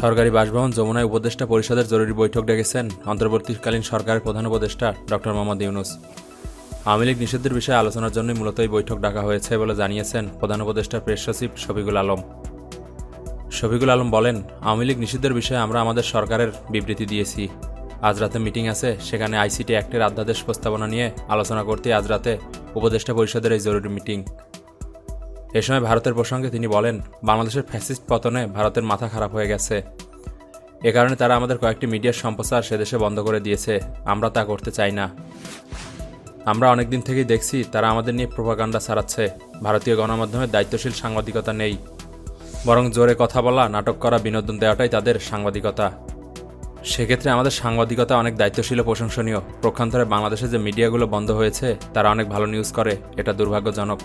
সরকারি বাসভবন যমুনায় উপদেষ্টা পরিষদের জরুরি বৈঠক ডেকেছেন অন্তর্বর্তীকালীন সরকারের প্রধান উপদেষ্টা ডক্টর মোহাম্মদ ইউনুস। আওয়ামী লীগ নিষিদ্ধের বিষয়ে আলোচনার জন্যই মূলত এই বৈঠক ডাকা হয়েছে বলে জানিয়েছেন প্রধান উপদেষ্টা প্রেস সচিব শফিকুল আলম। শফিকুল আলম বলেন, আওয়ামী লীগ নিষিদ্ধের বিষয়ে আমরা আমাদের সরকারের বিবৃতি দিয়েছি। আজ রাতে মিটিং আছে, সেখানে আইসিটি অ্যাক্টের অধ্যাদেশ প্রস্তাবনা নিয়ে আলোচনা করতে আজ রাতে উপদেষ্টা পরিষদের এই জরুরি মিটিং। এ সময় ভারতের প্রসঙ্গে তিনি বলেন, বাংলাদেশের ফ্যাসিস্ট পতনে ভারতের মাথা খারাপ হয়ে গেছে। এ কারণে তারা আমাদের কয়েকটি মিডিয়ার সম্প্রচার সে দেশে বন্ধ করে দিয়েছে, আমরা তা করতে চাই না। আমরা অনেকদিন থেকেই দেখছি তারা আমাদের নিয়ে প্রোপাগান্ডা ছাড়াচ্ছে, ভারতীয় গণমাধ্যমের দায়িত্বশীল সাংবাদিকতা নেই। বরং জোরে কথা বলা, নাটক করা, বিনোদন দেওয়াটাই তাদের সাংবাদিকতা। সেক্ষেত্রে আমাদের সাংবাদিকতা অনেক দায়িত্বশীল ও প্রশংসনীয়। প্রক্ষান্তরে বাংলাদেশে যে মিডিয়াগুলো বন্ধ হয়েছে, তারা অনেক ভালো নিউজ করে, এটা দুর্ভাগ্যজনক।